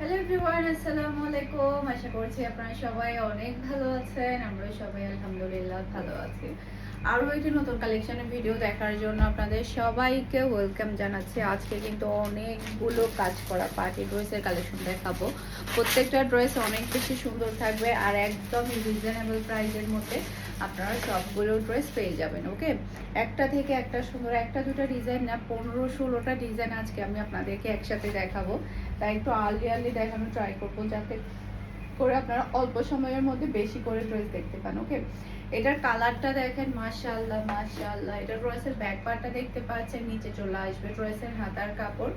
Hello everyone আসসালামু আলাইকুম আশা করছি আপনারা সবাই অনেক ভালো আছেন আমরা সবাই আলহামদুলিল্লাহ ভালো আছি। আরও একটি নতুন কালেকশনের ভিডিও দেখার জন্য আপনাদের সবাইকে ওয়েলকাম জানাচ্ছি। আজকে কিন্তু অনেকগুলো কাজ করা পার্টি ড্রেসের কালেকশন দেখাবো। প্রত্যেকটা ড্রেস অনেক বেশি সুন্দর থাকবে আর একদম রিজনেবল প্রাইসের মধ্যে আপনারা সবগুলো ড্রেস পেয়ে যাবেন ওকে একটা থেকে একটা সুন্দর, একটা দুটো ডিজাইন না, পনেরো ষোলোটা ডিজাইন আজকে আমি আপনাদেরকে একসাথে দেখাবো। তাই একটু আর্লি আর্লি দেখানোর ট্রাই করব যাতে করে আপনারা অল্প সময়ের মধ্যে বেশি করে ড্রেস দেখতে পান ওকে এটার কালারটা দেখেন মাশাল্লাহ মাশাআল্লাহ। এটা ড্রেসের ব্যাক পার্টটা দেখতে পাচ্ছেন, নিচে চলে আসবে ড্রেসের হাতার কাপড়।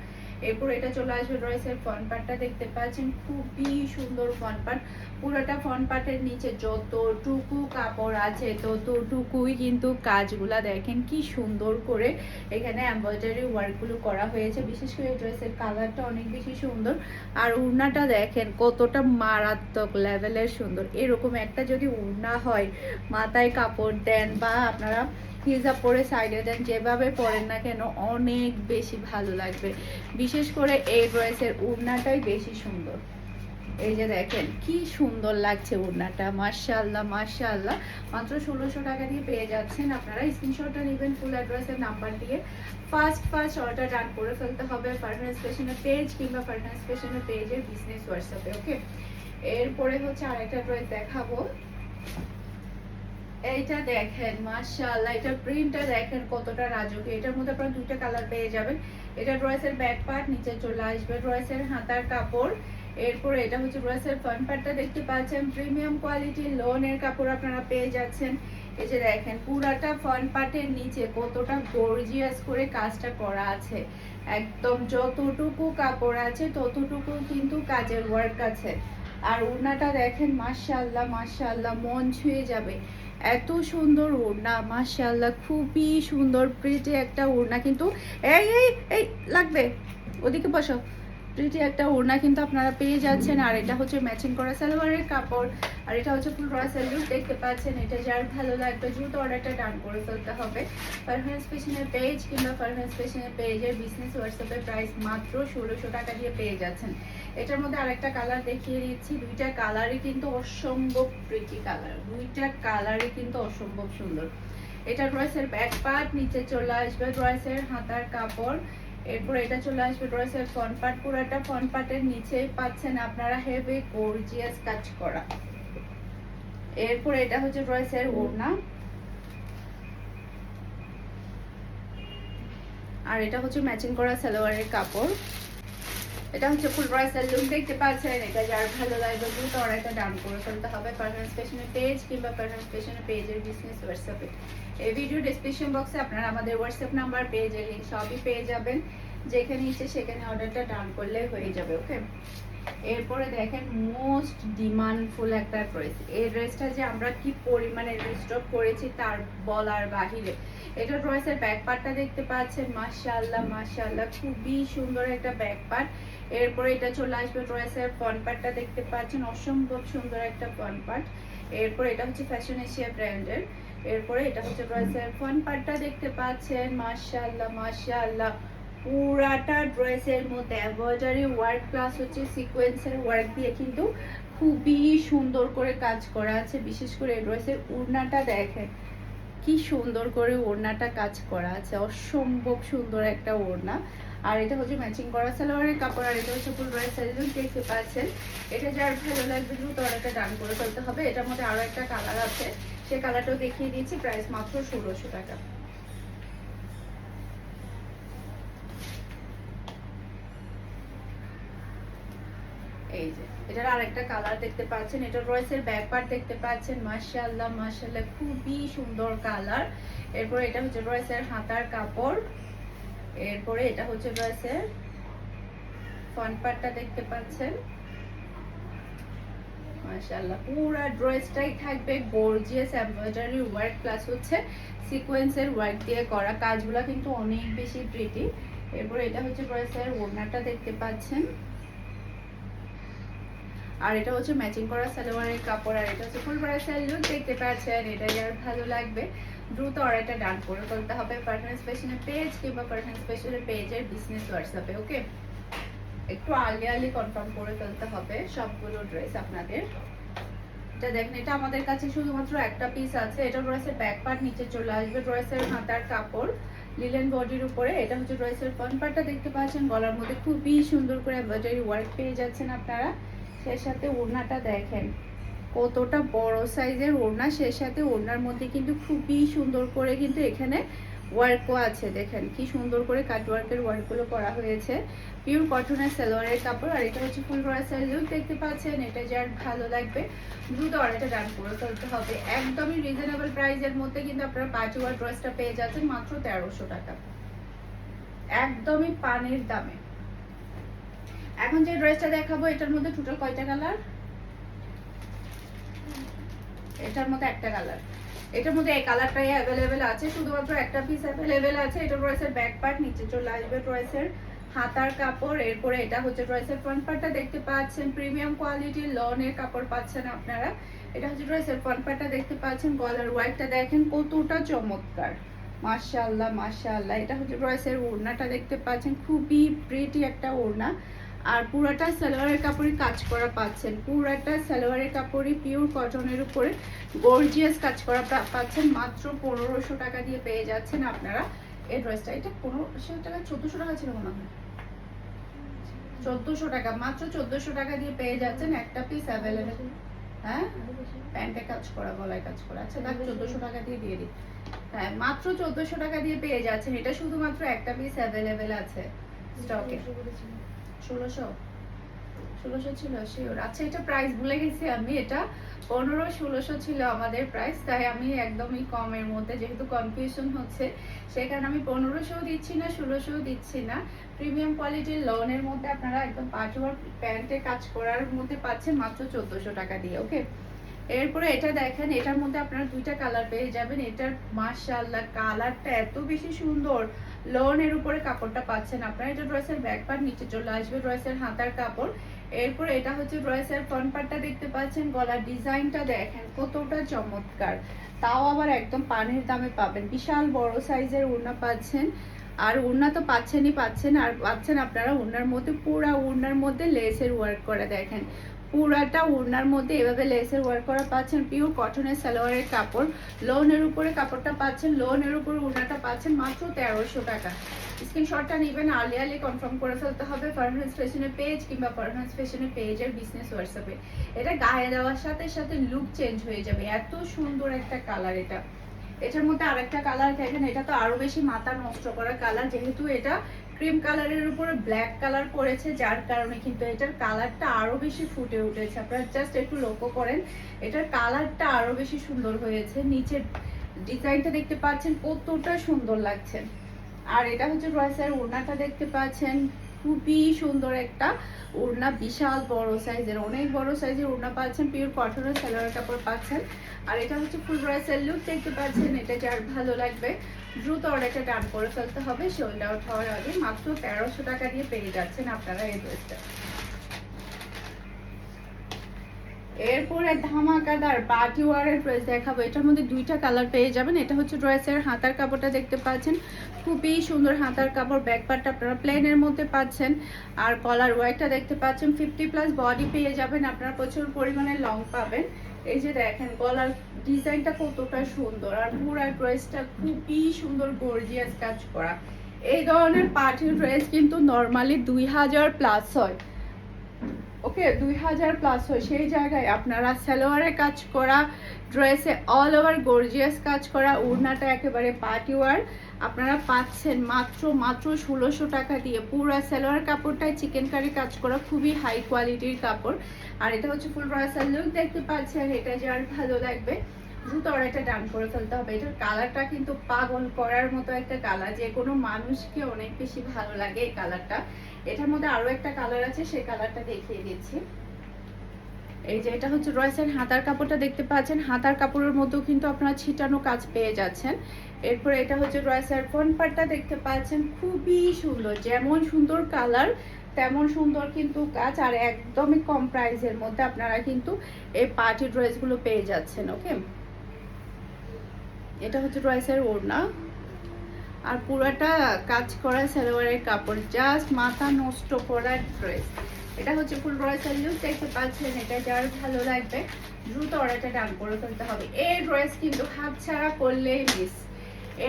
এরপর এটা চলে আসবে ড্রেসের ফ্রন্ট পার্টটা দেখতে পাচ্ছেন, খুবই সুন্দর ফ্রন্ট পার্ট পুরোটা ফ্রন্ট পার্টের নিচে যতটুকু কাপড় আছে, ততটুকুই কিন্তু কাজগুলা দেখেন কি সুন্দর করে এখানে এমব্রয়ডারি ওয়ার্কগুলো করা হয়েছে। বিশেষ করে ড্রেসের কালারটা অনেক বেশি সুন্দর। আর উড়নাটা দেখেন কতটা মারাত্মক লেভেলের সুন্দর। এরকম একটা যদি উড়না হয়, মাথায় কাপড় দেন বা আপনারা হিজাব পরে সাইডে দেন, যেভাবে পরেন না কেন অনেক বেশি ভালো লাগবে। বিশেষ করে এই ড্রেসের উড়নাটাই বেশি সুন্দর। এই যে দেখেন, কি সুন্দর লাগছে ওড়নাটা মার্শাল্লাহ মার্শাল্লাহ মাত্র ষোলোশো টাকা দিয়ে পেয়ে যাচ্ছেন। আপনারা স্ক্রিনশটটা নেবেন ফুল অ্যাড্রেসের নাম্বার দিয়ে। ফার্স্ট ফার্স্ট অর্ডার ডান করে ফেলতে হবে ফার্নাস ফ্যাশনের পেজ কিংবা ফার্নাস ফ্যাশনের পেজের বিজনেস হোয়াটসঅ্যাপে ওকে এরপরে হচ্ছে আরেকটা ড্রেস দেখাবো। এইটা দেখেন, মাশাআল্লাহ এটা প্রিন্টটা দেখেন কতটা রাজকীয়। এটার মধ্যে আপনারা দুইটা কালার পেয়ে যাবেন। এটা ড্রেসের ব্যাক পার্ট নিচে চলে আসবে ড্রেসের হাতার কাপড়। এরপর এটা হচ্ছে ড্রেসের ফ্রন্ট পার্টটা দেখতে পাচ্ছেন। প্রিমিয়াম কোয়ালিটি লোনের কাপড় আপনারা পেয়ে যাচ্ছেন। এই যে দেখেন, পুরাটা ফ্রন্ট পার্টের নিচে কতটা গর্জিয়াস করে কাজটা করা আছে। একদম যতটুকু কাপড় আছে, ততটুকু কিন্তু কাজের ওয়ার্ক আছে। আর ওড়নাটা দেখেন, মাশাআল্লাহ মাশাআল্লাহ, মন ছুঁয়ে যাবে। এত সুন্দর ওড়না মাশাল্লাহ খুবই সুন্দর প্রিটি একটা ওড়না। কিন্তু এই এই এই, লাগবে, ওদিকে বসো। প্রিটি একটা ওড়না কিন্তু আপনারা পেয়ে যাচ্ছেন। আর এটা হচ্ছে ম্যাচিং করা সালোয়ারের কাপড়। আর এটা হচ্ছে ফুল রসাল লুক দেখতে পাচ্ছেন। এটা যার ভালো লাগবে, দ্রুত অর্ডারটা ডান করে ফেলতে হবে। পারফরমেন্স পেশনের পেজ কিংবা পারফরমেন্স পেশনের পেজের বিজনেস হোয়াটসঅ্যাপে প্রাইস মাত্র ষোলোশো টাকা দিয়ে পেয়ে যাচ্ছেন। এটার মধ্যে আরেকটা কালার দেখিয়ে দিচ্ছি। দুইটা কালারই কিন্তু অসম্ভব প্রিটি কালার দুইটা কালারই কিন্তু অসম্ভব সুন্দর। এটা ড্রেসের ব্যাক পার্ট নিচে চলে আসবে ড্রেসের হাতার কাপড়। এরপর এটা চলে আসবে ড্রেসের ফ্রন্ট পার্ট পুরোটা ফ্রন্ট পার্টের নিচে পাচ্ছেন আপনারা হেভি গর্জিয়াস কাজ করা। এরপর এটা হচ্ছে ড্রেসের ওড়না। আর এটা হচ্ছে ম্যাচিং করা সালোয়ারের কাপড়। এটা হচ্ছে ফুল ড্রেসের লুক দেখতে পাচ্ছেন? এটা যার ভালো লাগবে দ্রুত অর্ডারটা ডাউন করে ফেলতে হবে। পারফরমেন্স পেশনের পেজ কিংবা পারফরমেন্স পেশনের পেজের বিজনেস হোয়াটসঅ্যাপে এই ভিডিও ডিসক্রিপশন বক্সে আপনারা আমাদের হোয়াটসঅ্যাপ নাম্বার পেজের লিঙ্ক সবই পেয়ে যাবেন। যেখানে ইচ্ছে সেখানে অর্ডারটা ডাউন করলে হয়ে যাবে ওকে এরপরে দেখেন মোস্ট ডিমান্ডফুল একটা ড্রেস এই ড্রেসটা যে আমরা কি পরিমাণে রিস্টক করেছি তার বলার বাহিরে। এটা ড্রেসের ব্যাক পার্টটা দেখতে পাচ্ছেন। মাশাআল্লাহ মাশাআল্লাহ, খুবই সুন্দর একটা ব্যাক পার্ট এরপরে এটা চলে আসবে ড্রেসের ফ্রন্ট পার্টটা দেখতে পাচ্ছেন, অসম্ভব সুন্দর একটা ফ্রন্ট পার্ট এরপর এটা হচ্ছে ফ্যাশন এশিয়া ব্র্যান্ডের এরপরে এটা হচ্ছে ড্রেসের ফ্রন্ট পার্টটা দেখতে পাচ্ছেন, মাশাআল্লাহ মাশাআল্লাহ। পুরাটা ড্রেসের মধ্যে এমব্রয়ডারি ওয়ার্ক প্লাস হচ্ছে সিকোয়েন্সের ওয়ার্ক দিয়ে কিন্তু খুবই সুন্দর করে কাজ করা আছে। বিশেষ করে ড্রেসের উড়নাটা দেখেন, কি সুন্দর করে ওড়নাটা কাজ করা আছে। অসম্ভব সুন্দর একটা ওড়না আর এটা হচ্ছে ম্যাচিং করা সালোয়ারের কাপড়, আর এটা হচ্ছে ফুল ড্রেস সাইজ দেখতে পাচ্ছেন এটা যার ভালো লাগবে দ্রুত অর্ডারটা ডান করে ফেলতে হবে। এটার মধ্যে আরও একটা কালার আছে। সেই কালারটাও দেখিয়ে দিয়েছি প্রাইস মাত্র ষোলোশো টাকা। এই যে, এটার আরেকটা কালার দেখতে পাচ্ছেন। এটা রয়েসের ব্যাক দেখতে পাচ্ছেন। মাশাআল্লাহ মাশাআল্লাহ, খুবই সুন্দর কালার এরপর এটা হচ্ছে রয়েসের হাতার কাপড়। এরপরে এটা হচ্ছে রয়েসের ফ্রন্ট পার্টটা দেখতে পাচ্ছেন। মাশাআল্লাহ, পুরো ড্রেসটাই থাকবে গর্জিয়াস এমব্রয়ডারি ওয়ার্ক প্লাস হচ্ছে সিকোয়েন্সের ওয়ার্ক দিয়ে করা। কাজগুলো কিন্তু অনেক বেশি প্রিটি এরপরে এটা হচ্ছে ড্রেসের ওড়নাটা দেখতে পাচ্ছেন। আর এটা হচ্ছে ম্যাচিং করা সালোয়ারের কাপড়, আর এটা হচ্ছে ফুল ব্রাইসাল লুক দেখতে পাচ্ছেন। এটা যার ভালো লাগবে। দ্রুত অর্ডারটা ডান করে ফেলতে হবে। পার্টনার স্পেশালের পেজ কিংবা পার্টনার স্পেশালের পেজের বিজনেস হোয়াটসঅ্যাপে ওকে একটু আর্লি আর্লি কনফার্ম করে ফেলতে হবে সবগুলো ড্রেস আপনাদের। এটা দেখেন, এটা আমাদের কাছে শুধুমাত্র একটা পিস আছে। এটা ড্রেসের ব্যাক পার্ট নিচে চলে আসবে ড্রেসের হাতার কাপড় লিলেন বডির উপরে। এটা হচ্ছে ড্রেসের ফ্রন্ট পার্টটা দেখতে পাচ্ছেন। গলার মধ্যে খুবই সুন্দর করে এমব্রয়ডারি ওয়ার্ক পেয়ে যাচ্ছেন আপনারা। সেই সাথে ওড়নাটা দেখেন। কতটা বড় সাইজের ওড়না সেই সাথে ওড়নার মধ্যে কিন্তু খুবই সুন্দর করে কিন্তু এখানে ওয়ার্কও আছে। দেখেন কি সুন্দর করে কাট ওয়ার্কের ওয়ার্কগুলো করা হয়েছে। পিওর কটনের সালোয়ারের কাপড়। আর এটা হচ্ছে ফুল রয়েসের লুক দেখতে পাচ্ছেন। এটা যার ভালো লাগবে। দ্রুত অর্ডারটা ডান করে ফেলতে হবে। একদমই রিজনেবল প্রাইসের মধ্যে কিন্তু আপনারা পার্টি ওয়ার ড্রেসটা পেয়ে যাচ্ছেন মাত্র তেরোশো টাকা। একদমই পানির দামে। এখন যে ড্রেসটা দেখাবো, এটার মধ্যে টোটাল কয়টা কালার এটার মধ্যে একটা কালার এটার মধ্যে এই কালারটাই অ্যাভেলেবেল আছে, শুধুমাত্র একটা পিস অ্যাভেলেবেল আছে। এটা ড্রেসের ব্যাক পার্ট নিচে চলে আসবে ড্রেসের হাতার কাপড়। এরপরে এটা হচ্ছে ড্রেসের ফ্রন্ট পার্টটা দেখতে পাচ্ছেন। প্রিমিয়াম কোয়ালিটির লনের কাপড় পাচ্ছেন আপনারা। এটা হচ্ছে ড্রেসের ফ্রন্ট পার্টটা দেখতে পাচ্ছেন। গলার ওয়াইটটা দেখেন, কতটা চমৎকার। মাশাআল্লাহ মাশাআল্লাহ। এটা হচ্ছে ড্রেসের ওড়নাটা দেখতে পাচ্ছেন। খুবই প্রিটি একটা ওড়না। আর পুরাটা সালোয়ারের কাপড়ে কাজ করা পাচ্ছেন। পুরাটা সালোয়ারের কাপড়ই পিওর কটনের উপরে গর্জিয়াস কাজ করা পাচ্ছেন। মাত্র পনেরোশো টাকা দিয়ে পেয়ে যাচ্ছেন আপনারা। এই ড্রেসটা এটা পনেরোশো টাকা, চোদ্দোশো টাকা ছিল মনে হয়। চোদ্দোশো টাকা, মাত্র চোদ্দোশো টাকা দিয়ে পেয়ে যাচ্ছেন একটা পিস অ্যাভেলেবেল হ্যাঁ? প্যান্টে কাজ করা, গলায় কাজ করা। আচ্ছা দেখ চোদ্দোশো টাকা দিয়ে দিয়ে দিই। হ্যাঁ মাত্র চোদ্দোশো টাকা দিয়ে পেয়ে যাচ্ছেন। এটা শুধুমাত্র একটা পিস অ্যাভেলেবেল আছে স্টকে ষোলোশো ষোলোশো ছিল শিওর আচ্ছা এটা প্রাইস ভুলে গেছি আমি, এটা পনেরো, ষোলোশো ছিল আমাদের প্রাইস তাই আমি একদমই কমের মধ্যে, যেহেতু কনফিউশন হচ্ছে কারণে আমি পনেরোশো দিচ্ছি না, ষোলোশো দিচ্ছি না। প্রিমিয়াম কোয়ালিটির লোনের মধ্যে আপনারা একদম পাঁচ পাটওয়ার প্যান্টে কাজ করার মধ্যে পাচ্ছেন মাত্র চোদ্দোশো টাকা দিয়ে ওকে এরপরে এটা দেখেন, এটার মধ্যে আপনারা দুইটা কালার পেয়ে যাবেন। এটার মাশাআল্লাহ কালারটা এত বেশি সুন্দর। লোনের উপরে কাপড়টা পাচ্ছেন আপনারা। এটা ড্রেসের ব্যাক পার্ট নিচে চলে আসবে ড্রেসের হাতার কাপড়। এরপর এটা হচ্ছে ড্রেসের ফ্রন্ট পার্টটা দেখতে পাচ্ছেন, গলার ডিজাইনটা দেখেন, কতটা চমৎকার। তাও আবার একদম পানির দামে পাবেন। বিশাল বড় সাইজের ওড়না পাচ্ছেন। আর ওড়না তো পাচ্ছেনই পাচ্ছেন, আর পাচ্ছেন আপনারা ওড়নার মধ্যে, পুরা ওড়নার মধ্যে লেসের ওয়ার্ক করা দেখেন। পুরাটা ওড়নার মধ্যে এভাবে লেসের ওয়ার্ক করা পাচ্ছেন পিওর কটনের সালোয়ারের কাপড়। লোনের উপরে কাপড়টা পাচ্ছেন লোনের উপরে ওড়নাটা পাচ্ছেন মাত্র তেরোশো টাকা। স্ক্রিনশটটা নেবেন আর্লি আর্লি কনফার্ম করে ফেলতে হবে ফারহান্স ফ্যাশনের পেজ কিংবা ফারহান্স ফ্যাশনের পেজের বিজনেস হোয়াটসঅ্যাপে এটা গায়ে দেওয়ার সাথে সাথে লুক চেঞ্জ হয়ে যাবে। এত সুন্দর একটা কালার এটা। এটার মধ্যে আরেকটা কালার দেখেন, এটা তো আরও বেশি মাথা নষ্ট করা কালার যেহেতু এটা ক্রিম কালারের উপরে ব্ল্যাক কালার করেছে, যার কারণে কিন্তু এটার কালারটা আরও বেশি ফুটে উঠেছে। আপনারা জাস্ট একটু লক্ষ্য করেন, এটার কালারটা আরও বেশি সুন্দর হয়েছে। নিচের ডিজাইনটা দেখতে পাচ্ছেন, কতটা সুন্দর লাগছে। আর এটা হচ্ছে রয়েসের ওড়নাটা দেখতে পাচ্ছেন। খুবই সুন্দর একটা ওড়না, বিশাল বড় সাইজের অনেক বড় সাইজের ওড়না পাচ্ছেন পিওর কটনের সালোয়ার কাপড় পাচ্ছেন। আর এটা হচ্ছে ফুল রয়েসের লুক দেখতে পাচ্ছেন, এটা যার ভালো লাগবে। দ্রুত অর্ডারটা ডান করে ফেলতে হবে সোল্ড আউট হওয়ার আগে মাত্র তেরোশো টাকা দিয়ে পেয়ে যাচ্ছেন আপনারা এই ড্রেসটা। এরপরে ধামাকাদার পার্টি ওয়ারের ড্রেস দেখাবো। এটার মধ্যে দুইটা কালার পেয়ে যাবেন। এটা হচ্ছে ড্রেসের হাতার কাপড়টা দেখতে পাচ্ছেন। খুবই সুন্দর হাতার কাপড় ব্যাক পার্টটা আপনারা প্লেনের মধ্যে পাচ্ছেন। আর কলার ওয়াইটটা দেখতে পাচ্ছেন। ফিফটি প্লাস বডি পেয়ে যাবেন। আপনারা প্রচুর পরিমাণে লং পাবেন। এই যে দেখেন গলার ডিজাইনটা কতটা সুন্দর আর পুরো ড্রেসটা খুবই সুন্দর গর্জিয়াস কাজ করা। এই ধরনের পাঠের ড্রেস কিন্তু নর্মালি দুই হাজার প্লাস হয়। ওকে দুই হাজার প্লাস হয়। সেই জায়গায় আপনারা সালোয়ারে কাজ করা ড্রেসে অল ওভার গর্জিয়াস কাজ করা ওড়নাটা একেবারে পার্টি ওয়ার আপনারা পাচ্ছেন মাত্র মাত্র ষোলোশো টাকা দিয়ে। পুরো সালোয়ার কাপড়টায় চিকেন কারি কাজ করা, খুবই হাই কোয়ালিটির কাপড়। আর এটা হচ্ছে ফুল রয়াসাল লুক দেখতে পাচ্ছেন, এটা যার ভালো লাগবে। দ্রুত অর্ডারটা ডান করে ফেলতে হবে। এটার কালারটা কিন্তু পাগল করার মতো একটা কালার যে কোনো মানুষকে অনেক বেশি ভালো লাগে এই কালারটা এটার মধ্যে আরও একটা কালার আছে, সেই কালারটা দেখিয়ে দিচ্ছি। এই যে এটা হচ্ছে রয়েসের হাতার কাপড়টা দেখতে পাচ্ছেন। হাতার কাপড়ের মধ্যেও কিন্তু আপনারা ছিটানো কাজ পেয়ে যাচ্ছেন। এরপর এটা হচ্ছে রয়েসের ফ্রন্ট পার্টটা দেখতে পাচ্ছেন খুবই সুন্দর, যেমন সুন্দর কালার, তেমন সুন্দর কিন্তু কাজ, আর একদমই কম প্রাইসের মধ্যে আপনারা কিন্তু এই পার্টি ড্রেসগুলো পেয়ে যাচ্ছেন ওকে এটা হচ্ছে রয়েসের ওড়না। আর পুরাটা কাজ করা সালোয়ারের কাপড় জাস্ট মাথা নষ্ট করা ড্রেস এটা হচ্ছে ফুল ড্রেসের লুক দেখতে পাচ্ছেন এটা যার ভালো লাগবে, দ্রুত অর্ডারটা ডান করে ফেলতে হবে। এই ড্রেস কিন্তু হাত ছাড়া করলেই মিস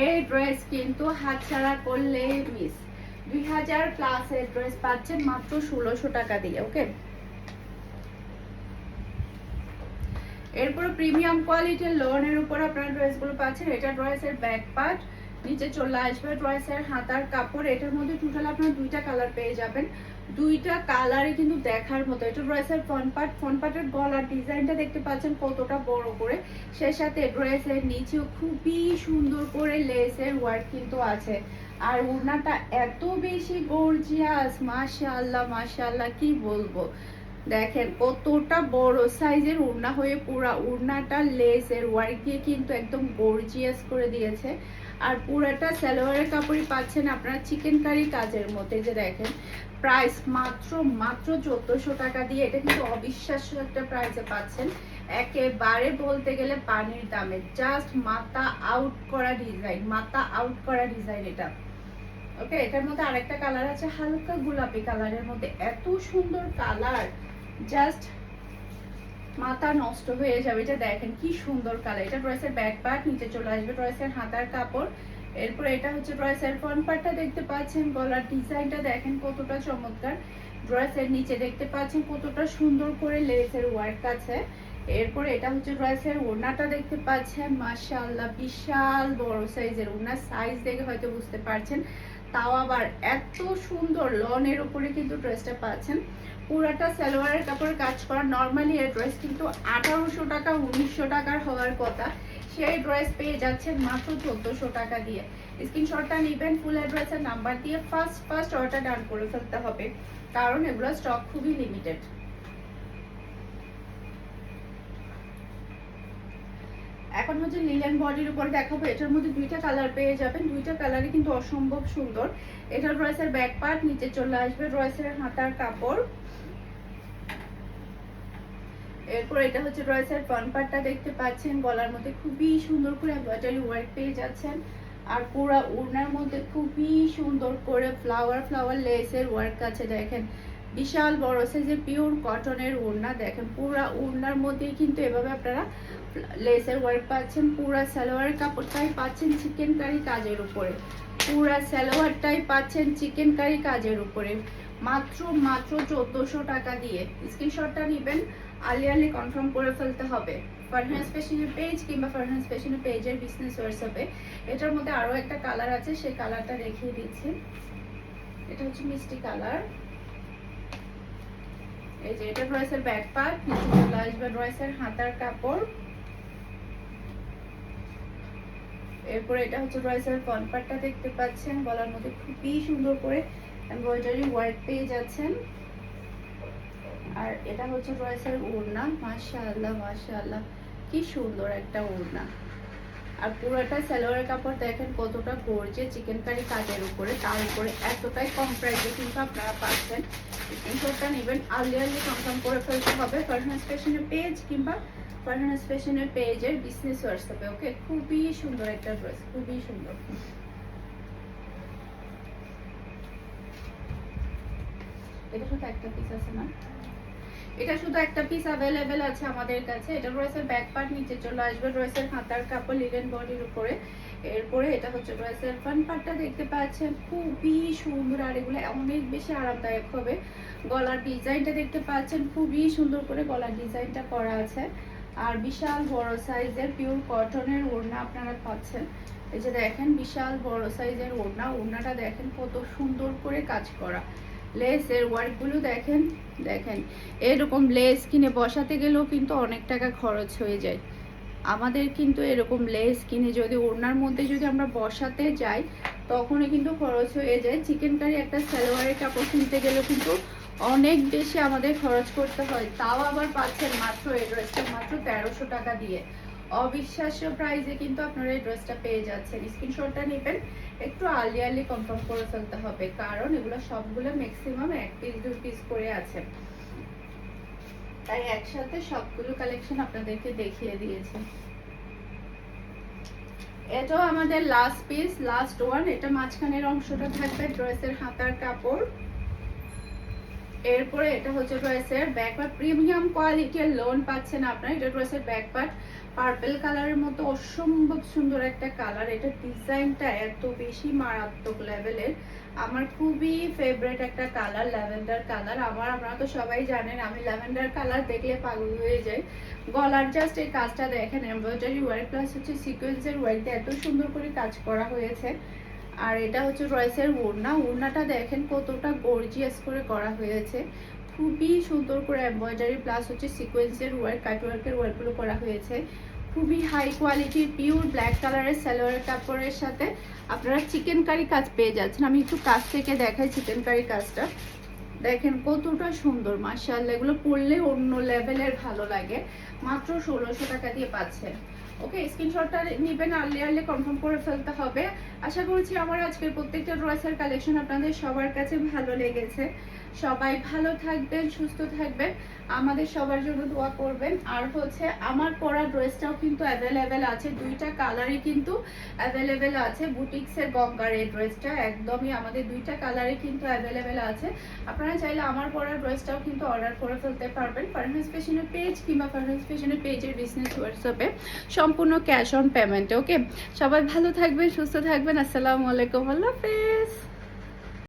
এই ড্রেস কিন্তু হাত ছাড়া করলেই মিস দুই হাজার প্লাসের ড্রেস পাচ্ছেন মাত্র ষোলোশো টাকা দিয়ে ওকে এরপর প্রিমিয়াম কোয়ালিটির লোনের উপর আপনারা ড্রেসগুলো পাচ্ছেন। এটা ড্রেসের ব্যাক পার্ট নিচে চলে আসবে ড্রেসের হাতার কাপড়। এটার মধ্যে টোটাল আপনারা দুইটা কালার পেয়ে যাবেন। দুইটা কালারই কিন্তু দেখার মতো। এটা ড্রেসের ফ্রন্ট পার্ট ফ্রন্ট পার্টের গলার ডিজাইনটা দেখতে পাচ্ছেন কতটা বড় করে। সেই সাথে ড্রেসের নিচেও খুবই সুন্দর করে লেসের ওয়ার্ক কিন্তু আছে। আর ওনাটা এত বেশি গর্জিয়াস মাশাআল্লাহ মাশাআল্লাহ, কি বলব? দেখেন, কতটা বড় সাইজের উড়না হয়ে পুরা উড়নাটা লেসের ওয়ার্ক দিয়ে কিন্তু একদম গর্জিয়াস করে দিয়েছে। আর পুরাটা সালোয়ারের কাপড়ই পাচ্ছেন আপনারা চিকেন কারি কাজের মধ্যে। যে দেখেন প্রাইস মাত্র মাত্র চোদ্দোশো টাকা দিয়ে এটা কিন্তু অবিশ্বাস্য একটা প্রাইসে পাচ্ছেন। একেবারে বলতে গেলে পানির দামে। জাস্ট মাথা আউট করা ডিজাইন মাথা আউট করা ডিজাইন এটা। ওকে এটার মধ্যে আরেকটা কালার আছে, হালকা গোলাপি কালারের মধ্যে। এত সুন্দর কালার জাস্ট মাথা নষ্ট হয়ে যাবে। এটা দেখেন কি সুন্দর কালার এটা ড্রেসের ব্যাক পার্ট নিচে চলে আসবে ড্রেসের হাতার কাপড়। এরপর এটা হচ্ছে ড্রেসের ফ্রন্ট পার্টটা দেখতে পাচ্ছেন। গলার ডিজাইনটা দেখেন কতটা চমৎকার। ড্রেসের নিচে দেখতে পাচ্ছেন কতটা সুন্দর করে লেসের ওয়ার্ক আছে। এরপর এটা হচ্ছে ড্রেসের ওড়নাটা দেখতে পাচ্ছেন। মাশাআল্লাহ, বিশাল বড় সাইজের ওড়নার সাইজ দেখে হয়তো বুঝতে পারছেন। তাও আবার এত সুন্দর লনের উপরে কিন্তু ড্রেসটা পাচ্ছেন। পুরাটা সালোয়ারের কাপড় কাজ করা। নর্মালি এর ড্রেস কিন্তু আঠারোশো টাকা, উনিশশো টাকার হওয়ার কথা। সেই ড্রেস পেয়ে যাচ্ছেন মাত্র চোদ্দোশো টাকা দিয়ে। স্ক্রিনশটটা নেবেন ফুল অ্যাড্রেসের নাম্বার দিয়ে ফার্স্ট ফার্স্ট অর্ডার ডান করে ফেলতে হবে। কারণ এগুলোর স্টক খুবই লিমিটেড এখন হচ্ছে লিলেন বডির উপর দেখাবো, এটার মধ্যে দুইটা কালার পেয়ে যাবেন। দুইটা কালারই কিন্তু অসম্ভব সুন্দর। এটা ড্রেসের ব্যাক পার্ট নিচে চলে আসবে ড্রেসের হাতার কাপড়। এরপর এটা হচ্ছে ড্রেসের ফ্রন্ট পার্টটা দেখতে পাচ্ছেন, গলার মধ্যে খুবই সুন্দর করে এমব্রয়ডারি ওয়ার্ক পেয়ে যাচ্ছেন। আর পুরো ওড়নার মধ্যে খুবই সুন্দর করে ফ্লাওয়ার ফ্লাওয়ার লেসের ওয়ার্ক আছে, দেখেন। বিশাল বড় সাইজের পিওর কটনের ওড়না, দেখেন। পুরা ওড়নার মধ্যেই কিন্তু এভাবে আপনারা লেসের ওয়ার্ক পাচ্ছেন, পুরা সালোয়ারের কাপড়টাই পাচ্ছেন চিকেন কারি কাজের উপরে। পুরা সালোয়ারটাই পাচ্ছেন চিকেন কারি কাজের উপরে। মাত্র মাত্র চোদ্দোশো টাকা দিয়ে। স্ক্রিনশটটা নেবেন আলি আলি কনফার্ম করে ফেলতে হবে। ফারহান স্পেশালের পেজ কিংবা ফারহান স্পেশালের পেজের বিজনেস হোয়াটসঅ্যাপে এটার মধ্যে আরও একটা কালার আছে সেই কালারটা দেখিয়ে দিচ্ছি। এটা হচ্ছে মিষ্টি কালার এই যে, এটা ড্রেসের ব্যাক পার্ট নিচে চলে আসবে ড্রেসের হাতার কাপড়। এরপর এটা হচ্ছে ড্রয়েসের পার্টটা দেখতে পাচ্ছেন। গলার মধ্যে খুবই সুন্দর করে এমব্রয়ডারি ওয়ার্ক পেয়ে যাচ্ছেন। আর এটা হচ্ছে ড্রয়েসের ওড়না। মাশাআল্লাহ মাশাআল্লাহ। কি সুন্দর একটা ওড়না। আর পুরোটা সালোয়ারের কাপড় দেখেন কতটা গর্জে চিকেন কারি কাজের উপরে, তার উপরে এতটাই কম প্রাইসে কিন্তু আপনারা পাচ্ছেন। স্ক্রিনশটটা নেবেন আর্লি আর্লি কনফার্ম করে ফেলতে হবে। ফারহান স্পেশনের পেজ কিংবা ফারহান স্পেশনের পেজের বিজনেস হোয়াটসঅ্যাপে ওকে খুবই সুন্দর একটা ড্রেস খুবই সুন্দর। এটা শুধু একটা পিস আছে না? এটা শুধু একটা পিস অ্যাভেলেবেল আছে আমাদের কাছে। এটা ড্রেসের ব্যাক পার্ট নিচে চলে আসবে। ড্রেসের হাতার কাপড় লিলেন বডির উপরে। এরপরে এটা হচ্ছে ড্রেসের ফ্রন্ট পার্টটা দেখতে পাচ্ছেন। খুবই সুন্দর আর এগুলো অনেক বেশি আরামদায়ক হবে। গলার ডিজাইনটা দেখতে পাচ্ছেন। খুবই সুন্দর করে গলার ডিজাইনটা করা আছে। আর বিশাল বড় সাইজের পিওর কটনের ওড়না আপনারা পাচ্ছেন। এই যে দেখেন, বিশাল বড় সাইজের ওড়না। ওড়নাটা দেখেন কত সুন্দর করে কাজ করা। লেসের ওয়ার্কগুলো দেখেন দেখেন। এরকম লেস কিনে বসাতে গেলেও কিন্তু অনেক টাকা খরচ হয়ে যায়। আমাদের কিন্তু এরকম লেস কিনে যদি ওড়নার মধ্যে যদি আমরা বসাতে যাই তখনই কিন্তু খরচ হয়ে যায়। চিকেন কারি একটা সালোয়ারের কাপড় কিনতে গেলেও কিন্তু অনেক বেশি আমাদের খরচ করতে হয়। তাও আবার পাচ্ছেন মাত্র এই ড্রেসটা মাত্র তেরোশো টাকা দিয়ে। অবিশ্বাস্য প্রাইসে কিন্তু আপনারা এই ড্রেসটা পেয়ে যাচ্ছেন। স্ক্রিনশটটা নেবেন, একটু আর্লি আর্লি কনফার্ম করে ফেলতে হবে, কারণ এগুলো সবগুলো ম্যাক্সিমাম এক পিস দু পিস করে আছে। তাই একসাথে সবগুলো কালেকশন আপনাদেরকে দেখিয়ে দিয়েছে। এটাও আমাদের লাস্ট পিস লাস্ট ওয়ান এটা মাঝখানের অংশটা থাকবে ড্রেসের হাতার কাপড়। এরপরে এটা হচ্ছে ড্রেসের ব্যাক পার্ট প্রিমিয়াম কোয়ালিটির লোন পাচ্ছেন আপনারা। এটা ড্রেসের ব্যাক পার্ট পার্পেল কালারের মতো অসম্ভব সুন্দর একটা কালার। এটা ডিজাইনটা এত বেশি মারাত্মক লেভেলের। আমার খুবই ফেভারিট একটা কালার, ল্যাভেন্ডার কালার। আমার, আপনারা তো সবাই জানেন, আমি ল্যাভেন্ডার কালার দেখলে পাগল হয়ে যাই। গলার জাস্ট এই কাজটা দেখেন এমব্রয়ডারি ওয়ার্ক প্লাস হচ্ছে সিকোয়েন্সের ওয়ার্কটা এত সুন্দর করে কাজ করা হয়েছে। আর এটা হচ্ছে রয়েসের ওড়না। ওড়নাটা দেখেন কতটা গর্জিয়াস করে করা হয়েছে। খুবই সুন্দর করে এমব্রয়ডারি প্লাস হচ্ছে সিকোয়েন্সের ওয়ার্ক কাট ওয়ার্কের ওয়ার্কগুলো করা হয়েছে। খুবই হাই কোয়ালিটির পিওর ব্ল্যাক কালারের সালোয়ারের কাপড়ের সাথে। আপনারা চিকেন কারি কাজ পেয়ে যাচ্ছেন। আমি একটু কাছ থেকে দেখাই চিকেন কারি কাজটা। দেখেন কতটা সুন্দর মার্শাল্লাহ এগুলো পরলে অন্য লেভেলের ভালো লাগে। মাত্র ষোলোশো টাকা দিয়ে পাচ্ছেন। ওকে স্ক্রিনশটটা নেবেন আর্লি আর্লি কনফার্ম করে ফেলতে হবে। আশা করছি আমার আজকের প্রত্যেকটা ড্রেসের কালেকশন আপনাদের সবার কাছে ভালো লেগেছে। সবাই ভালো থাকবেন, সুস্থ থাকবেন। আমাদের সবার জন্য দোয়া করবেন। আর হচ্ছে, আমার পরা ড্রেসটাও কিন্তু অ্যাভেলেবেল আছে। দুইটা কালারই কিন্তু অ্যাভেলেবেল আছে। বুটিক্সের গঙ্গার এই ড্রেসটা একদমই আমাদের দুইটা কালারই কিন্তু অ্যাভেলেবেল আছে। আপনারা চাইলে আমার পরা ড্রেসটাও কিন্তু অর্ডার করে ফেলতে পারবেন। ফার্মেন্স ফ্যাশনের পেজ কিংবা ফার্মেন্স ফ্যাশনের পেজের বিজনেস হোয়াটসঅ্যাপে সম্পূর্ণ ক্যাশ অন পেমেন্টে ওকে সবাই ভালো থাকবেন সুস্থ থাকবেন আসসালামু আলাইকুম আল্লাহ হাফেজ।